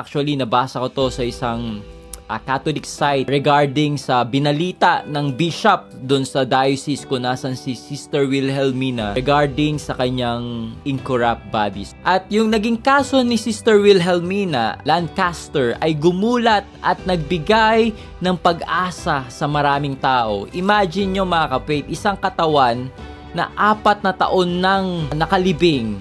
Actually, nabasa ko to sa isang ah, Catholic site regarding sa binalita ng bishop doon sa diocese ko nasan si Sister Wilhelmina regarding sa kanyang incorrupt bodies. At yung naging kaso ni Sister Wilhelmina Lancaster ay gumulat at nagbigay ng pag-asa sa maraming tao. Imagine nyo mga kapatid, isang katawan na apat na taon nang nakalibing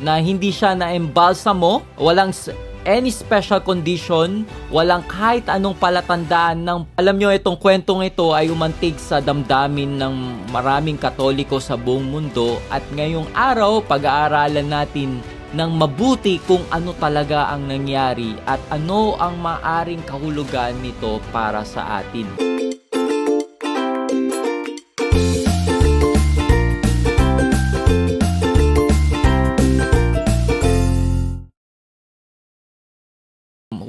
na hindi siya na-embalsamo, walang s- any special condition, walang kahit anong palatandaan ng alam nyo itong kwentong ito ay umantig sa damdamin ng maraming katoliko sa buong mundo at ngayong araw pag-aaralan natin ng mabuti kung ano talaga ang nangyari at ano ang maaring kahulugan nito para sa atin.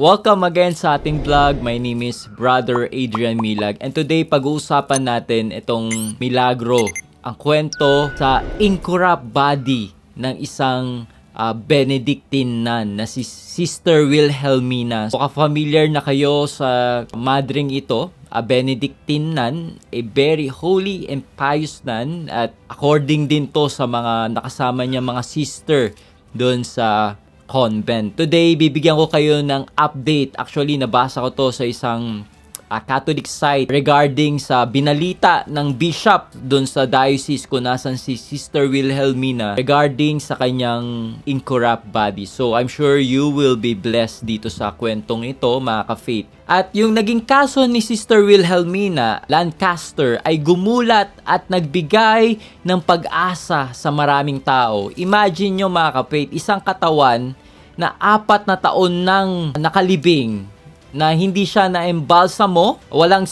Welcome again sa ating vlog. My name is Brother Adrian Milag and today pag-uusapan natin itong milagro, ang kwento sa incorrupt body ng isang ah, Benedictine nun na si Sister Wilhelmina. So, familiar na kayo sa madring ito, a Benedictine nun, a very holy and pious nun at according din to sa mga nakasama niya mga sister doon sa convent. Today, bibigyan ko kayo ng update. Actually, nabasa ko to sa isang ah, Catholic site regarding sa binalita ng bishop doon sa diocese ko nasan si Sister Wilhelmina regarding sa kanyang incorrupt body. So, I'm sure you will be blessed dito sa kwentong ito, mga ka-faith. At yung naging kaso ni Sister Wilhelmina Lancaster ay gumulat at nagbigay ng pag-asa sa maraming tao. Imagine nyo mga ka-faith, isang katawan na apat na taon nang nakalibing na hindi siya na-embalsamo, walang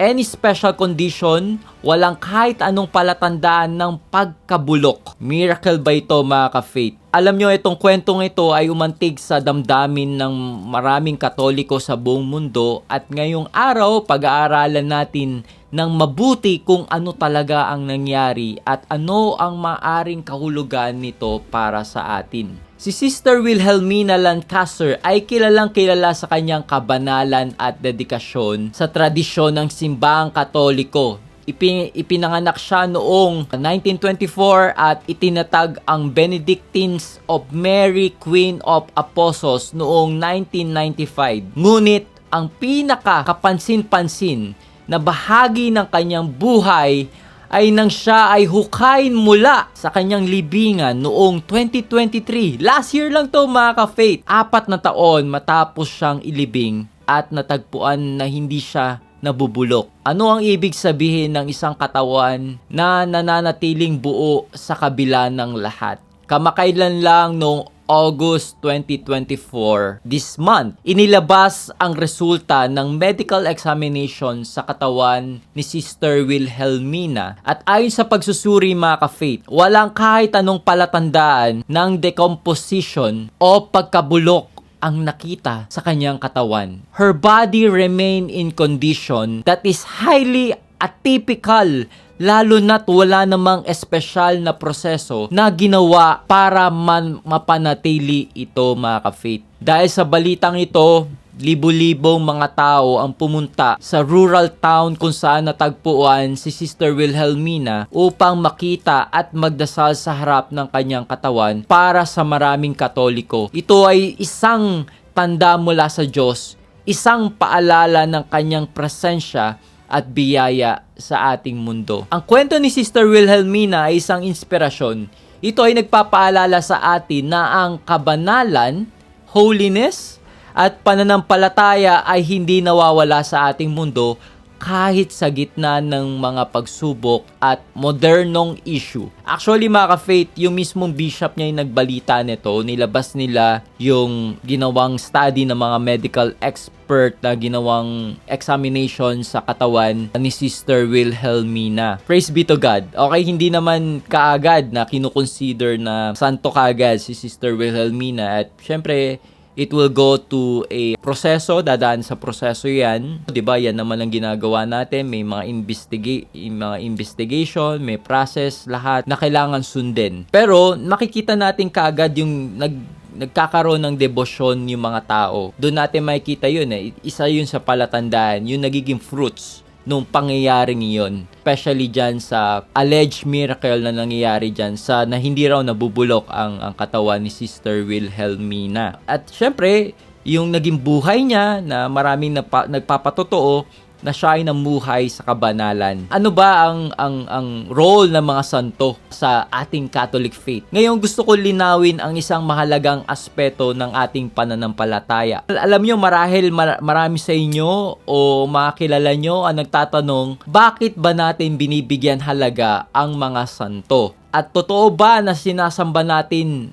any special condition, walang kahit anong palatandaan ng pagkabulok. Miracle ba ito mga ka-faith? Alam nyo, itong kwentong ito ay umantig sa damdamin ng maraming katoliko sa buong mundo at ngayong araw, pag-aaralan natin ng mabuti kung ano talaga ang nangyari at ano ang maaring kahulugan nito para sa atin. Si Sister Wilhelmina Lancaster ay kilalang kilala sa kanyang kabanalan at dedikasyon sa tradisyon ng simbahang katoliko. Ipi- ipinanganak siya noong 1924 at itinatag ang Benedictines of Mary Queen of Apostles noong 1995. Ngunit ang pinaka kapansin-pansin na bahagi ng kanyang buhay ay nang siya ay hukayin mula sa kanyang libingan noong 2023. Last year lang to mga ka-faith. Apat na taon matapos siyang ilibing at natagpuan na hindi siya nabubulok. Ano ang ibig sabihin ng isang katawan na nananatiling buo sa kabila ng lahat? Kamakailan lang noong August 2024, this month, inilabas ang resulta ng medical examination sa katawan ni Sister Wilhelmina. At ayon sa pagsusuri mga ka-faith, walang kahit anong palatandaan ng decomposition o pagkabulok ang nakita sa kanyang katawan. Her body remained in condition that is highly atypical lalo na't wala namang espesyal na proseso na ginawa para man mapanatili ito mga ka-faith. Dahil sa balitang ito, libo-libong mga tao ang pumunta sa rural town kung saan natagpuan si Sister Wilhelmina upang makita at magdasal sa harap ng kanyang katawan para sa maraming katoliko. Ito ay isang tanda mula sa Diyos, isang paalala ng kanyang presensya at biyaya sa ating mundo. Ang kwento ni Sister Wilhelmina ay isang inspirasyon. Ito ay nagpapaalala sa atin na ang kabanalan, holiness, at pananampalataya ay hindi nawawala sa ating mundo kahit sa gitna ng mga pagsubok at modernong issue. Actually mga ka-faith, yung mismong bishop niya yung nagbalita nito, nilabas nila yung ginawang study ng mga medical expert na ginawang examination sa katawan ni Sister Wilhelmina. Praise be to God. Okay, hindi naman kaagad na kinukonsider na santo kaagad si Sister Wilhelmina at syempre it will go to a proseso, dadaan sa proseso yan. ba Yan naman ang ginagawa natin. May mga, investiga- mga investigation, may process, lahat na kailangan sundin. Pero makikita natin kaagad yung nag nagkakaroon ng debosyon yung mga tao. Doon natin makikita yun eh. Isa yun sa palatandaan, yung nagiging fruits nung pangyayaring iyon. Especially dyan sa alleged miracle na nangyayari dyan sa na hindi raw nabubulok ang, ang katawan ni Sister Wilhelmina. At syempre, yung naging buhay niya na maraming napa, nagpapatotoo na siya ay namuhay sa kabanalan. Ano ba ang ang ang role ng mga santo sa ating Catholic faith? Ngayon gusto ko linawin ang isang mahalagang aspeto ng ating pananampalataya. Al- Alam nyo marahil mar- marami sa inyo o makakilala nyo ang nagtatanong, bakit ba natin binibigyan halaga ang mga santo? At totoo ba na sinasamba natin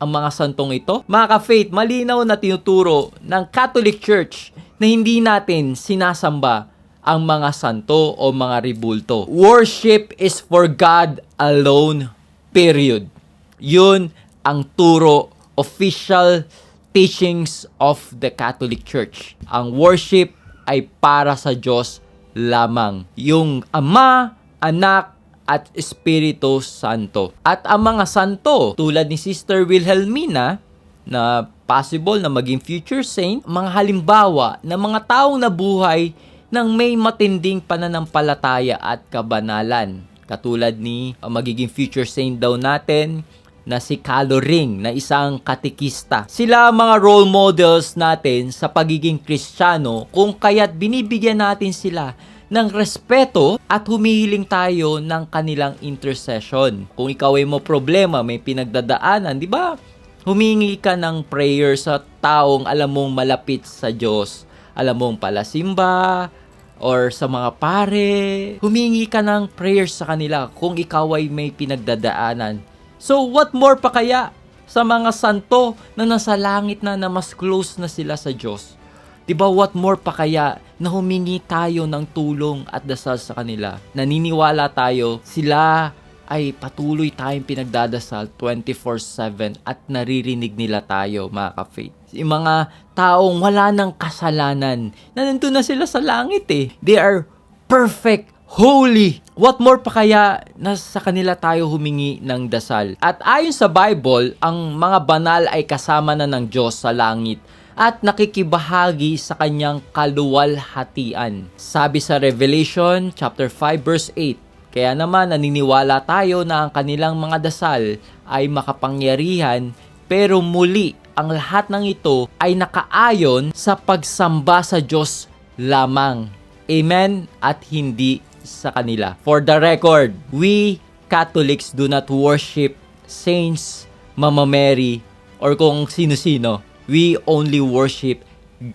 ang mga santong ito? Mga ka-faith, malinaw na tinuturo ng Catholic Church na hindi natin sinasamba ang mga santo o mga ribulto. Worship is for God alone, period. Yun ang turo, official teachings of the Catholic Church. Ang worship ay para sa Diyos lamang. Yung Ama, Anak, at Espiritu Santo. At ang mga santo, tulad ni Sister Wilhelmina, na possible na maging future saint, mga halimbawa na mga taong nabuhay ng may matinding pananampalataya at kabanalan. Katulad ni uh, magiging future saint daw natin na si Caloring na isang katikista. Sila mga role models natin sa pagiging kristyano kung kaya't binibigyan natin sila ng respeto at humihiling tayo ng kanilang intercession. Kung ikaw ay mo problema, may pinagdadaanan, di ba? Humingi ka ng prayer sa taong alam mong malapit sa Diyos. Alam mong palasimba, or sa mga pare. Humingi ka ng prayer sa kanila kung ikaw ay may pinagdadaanan. So what more pa kaya sa mga santo na nasa langit na na mas close na sila sa Diyos? 'Di ba what more pa kaya na humingi tayo ng tulong at dasal sa kanila? Naniniwala tayo sila ay patuloy tayong pinagdadasal 24-7 at naririnig nila tayo mga ka-faith. Yung mga taong wala ng kasalanan na nandun na sila sa langit eh. They are perfect, holy. What more pa kaya na sa kanila tayo humingi ng dasal? At ayon sa Bible, ang mga banal ay kasama na ng Diyos sa langit at nakikibahagi sa kanyang kaluwalhatian. Sabi sa Revelation chapter 5 verse 8, kaya naman naniniwala tayo na ang kanilang mga dasal ay makapangyarihan pero muli ang lahat ng ito ay nakaayon sa pagsamba sa Diyos lamang. Amen? At hindi sa kanila. For the record, we Catholics do not worship saints, Mama Mary, or kung sino-sino. We only worship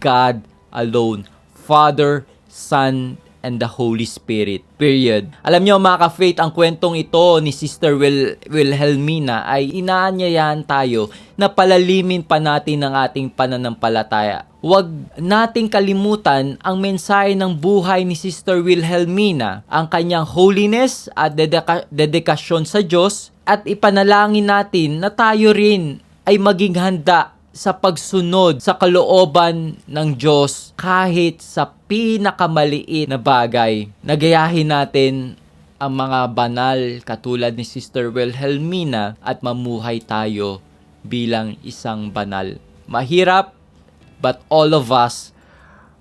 God alone. Father, Son, and the Holy Spirit. Period. Alam niyo mga ka-faith, ang kwentong ito ni Sister Wil Wilhelmina ay inaanyayahan tayo na palalimin pa natin ang ating pananampalataya. Huwag nating kalimutan ang mensahe ng buhay ni Sister Wilhelmina, ang kanyang holiness at dedika- dedikasyon sa Diyos at ipanalangin natin na tayo rin ay maging handa sa pagsunod sa kalooban ng Diyos kahit sa pinakamaliit na bagay. Nagayahin natin ang mga banal katulad ni Sister Wilhelmina at mamuhay tayo bilang isang banal. Mahirap, but all of us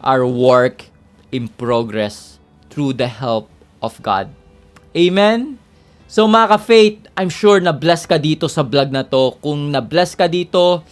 are work in progress through the help of God. Amen? So mga ka-faith, I'm sure na bless ka dito sa vlog na to. Kung na-bless ka dito,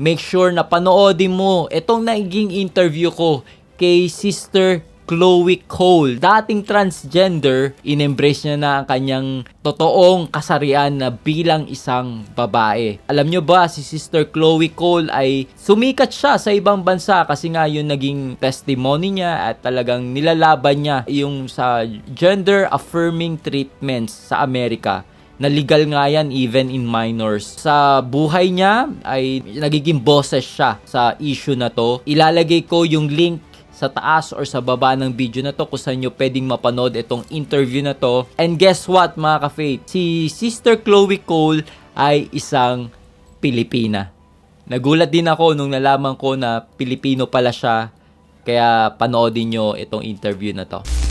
make sure na panoodin mo itong naging interview ko kay Sister Chloe Cole. Dating transgender, in-embrace niya na ang kanyang totoong kasarian na bilang isang babae. Alam nyo ba, si Sister Chloe Cole ay sumikat siya sa ibang bansa kasi nga yun naging testimony niya at talagang nilalaban niya yung sa gender affirming treatments sa Amerika na legal nga yan even in minors. Sa buhay niya ay nagiging boses siya sa issue na to. Ilalagay ko yung link sa taas or sa baba ng video na to kung saan nyo pwedeng mapanood itong interview na to. And guess what mga ka-faith? Si Sister Chloe Cole ay isang Pilipina. Nagulat din ako nung nalaman ko na Pilipino pala siya. Kaya panoodin nyo itong interview na to.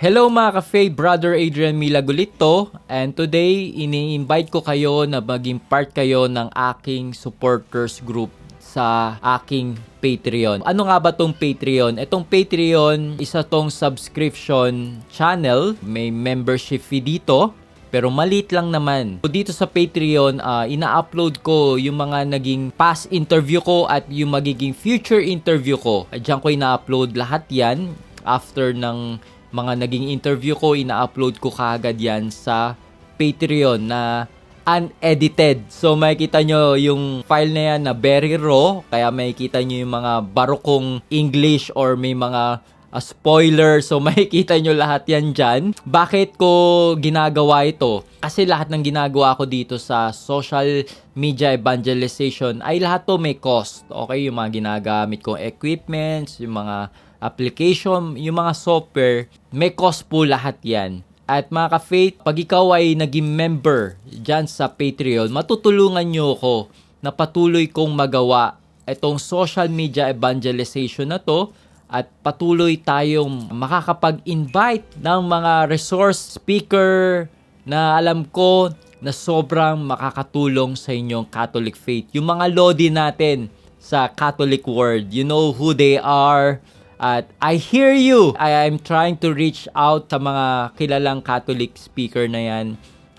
Hello mga ka-Faye, Brother Adrian Milagulito and today ini-invite ko kayo na maging part kayo ng aking supporters group sa aking Patreon. Ano nga ba tong Patreon? Itong Patreon, isa tong subscription channel. May membership fee dito. Pero maliit lang naman. So, dito sa Patreon, ah, ina-upload ko yung mga naging past interview ko at yung magiging future interview ko. Diyan ko ina-upload lahat yan. After ng mga naging interview ko, ina-upload ko kaagad yan sa Patreon na unedited. So makikita nyo yung file na yan na very raw, kaya makikita nyo yung mga barokong English or may mga uh, spoiler. So makikita nyo lahat yan dyan. Bakit ko ginagawa ito? Kasi lahat ng ginagawa ko dito sa social media evangelization ay lahat to may cost. Okay, yung mga ginagamit kong equipments, yung mga application, yung mga software, may cost po lahat yan. At mga ka-faith, pag ikaw ay naging member dyan sa Patreon, matutulungan nyo ako na patuloy kong magawa itong social media evangelization na to at patuloy tayong makakapag-invite ng mga resource speaker na alam ko na sobrang makakatulong sa inyong Catholic faith. Yung mga lodi natin sa Catholic world, you know who they are, at I hear you. I am trying to reach out sa mga kilalang Catholic speaker na yan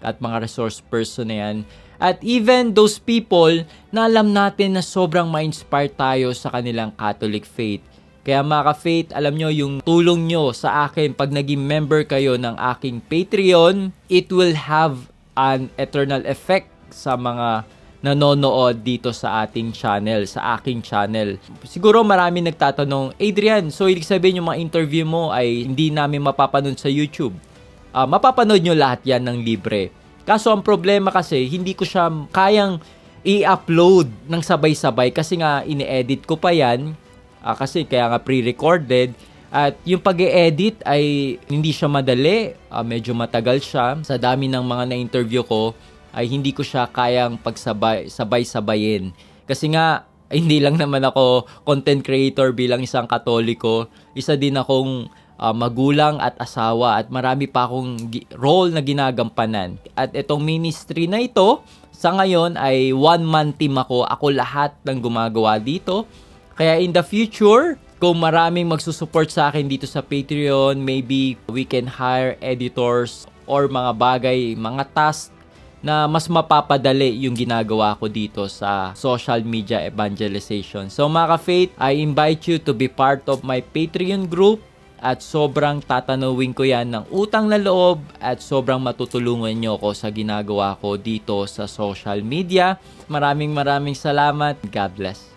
at mga resource person na yan. At even those people na alam natin na sobrang ma-inspire tayo sa kanilang Catholic faith. Kaya mga ka-faith, alam nyo yung tulong nyo sa akin pag naging member kayo ng aking Patreon, it will have an eternal effect sa mga nanonood dito sa ating channel, sa aking channel. Siguro marami nagtatanong, Adrian, so ibig sabihin yung mga interview mo ay hindi namin mapapanood sa YouTube. Ah, mapapanood nyo lahat yan ng libre. Kaso ang problema kasi, hindi ko siya kayang i-upload ng sabay-sabay kasi nga ini-edit ko pa yan. Ah, kasi kaya nga pre-recorded. At yung pag edit ay hindi siya madali, ah, medyo matagal siya. Sa dami ng mga na-interview ko, ay hindi ko siya kayang pagsabay sabay-sabayin. Kasi nga hindi lang naman ako content creator bilang isang Katoliko, isa din akong ah, magulang at asawa at marami pa akong role na ginagampanan. At itong ministry na ito, sa ngayon ay one man team ako. Ako lahat ng gumagawa dito. Kaya in the future, kung maraming magsusupport sa akin dito sa Patreon, maybe we can hire editors or mga bagay, mga tasks na mas mapapadali yung ginagawa ko dito sa social media evangelization. So mga ka-faith, I invite you to be part of my Patreon group at sobrang tatanawin ko yan ng utang na loob at sobrang matutulungan nyo ako sa ginagawa ko dito sa social media. Maraming maraming salamat. God bless.